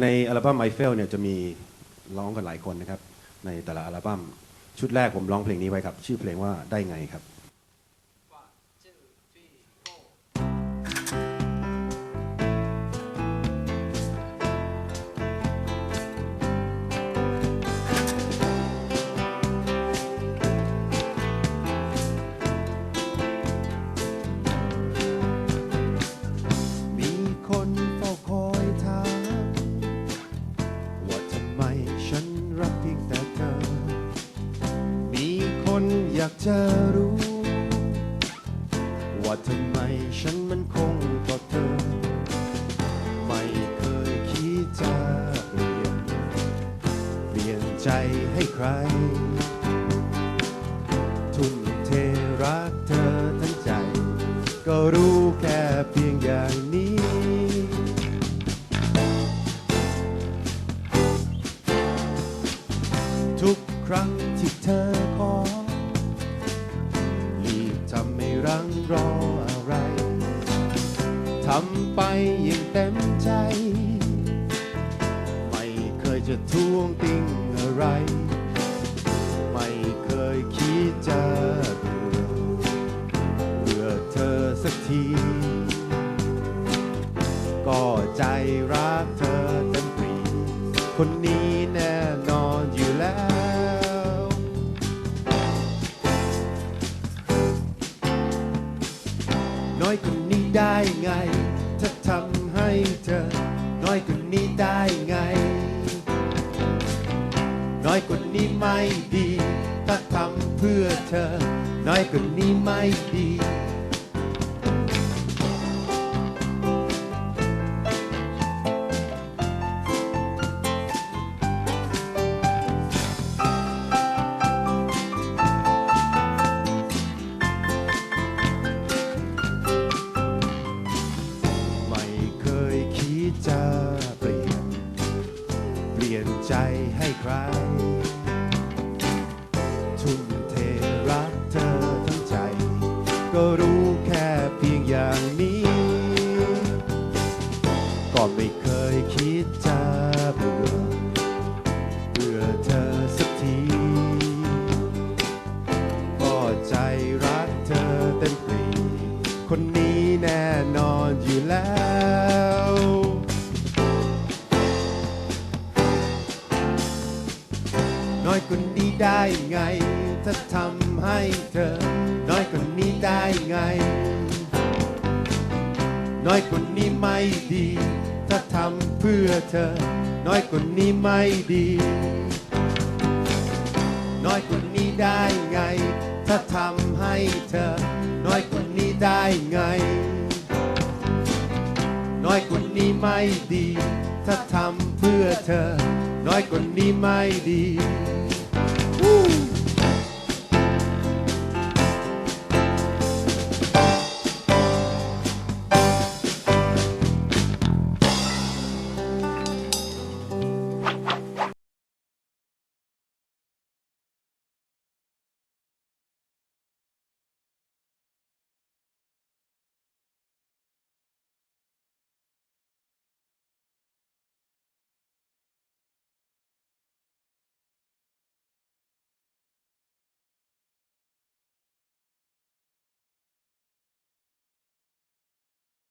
ในอัลบั้มไอเฟลเนี่ยจะมีร้องกันหลายคนนะครับในแต่ละอัลบั้มชุดแรกผมร้องเพลงนี้ไว้ครับ ชื่อเพลงว่าได้ไงครับ อยากจะรู้ ว่าทำไมฉันมันคงต่อเธอ ไม่เคยคิดจะเปลี่ยน เปลี่ยนใจให้ใคร ทุ่มเทรักเธอทั้งใจ ก็รู้แค่เพียงอย่างนี้ทุกครั้งที่เธอ รังรออะไร ทำไปอย่างเต็มใจ ไม่เคยจะทวงติงอะไร ไม่เคยคิดจะเบื่อเบื่อเธอสักที ก็ใจรักเธอเต็มปรีคนนี้ อยคนนี้ได้ไง ถ้าทำให้เธอ น้อยคนนี้ได้ไง น้อยคนนี้ไม่ดี ถ้าทำเพื่อเธอ น้อยคนนี้ไม่ดี ใจให้ใคร ทุ่มเทรักเธอทั้งใจ ก็รู้แค่เพียงอย่างนี้ ก็ไม่เคยคิดจะเบื่อเบื่อเธอสักทีก็ใจรักเธอเต็มปรีคนนี้ ได้ไง ถ้าทำให้เธอ น้อยคนนี้ได้ไง น้อยคนนี้ไม่ดี ถ้าทำเพื่อเธอ น้อยคนนี้ไม่ดี น้อยคนนี้ได้ไง ถ้าทำให้เธอ น้อยคนนี้ได้ไง น้อยคนนี้ไม่ดี ถ้าทำเพื่อเธอ น้อยคนนี้ไม่ดี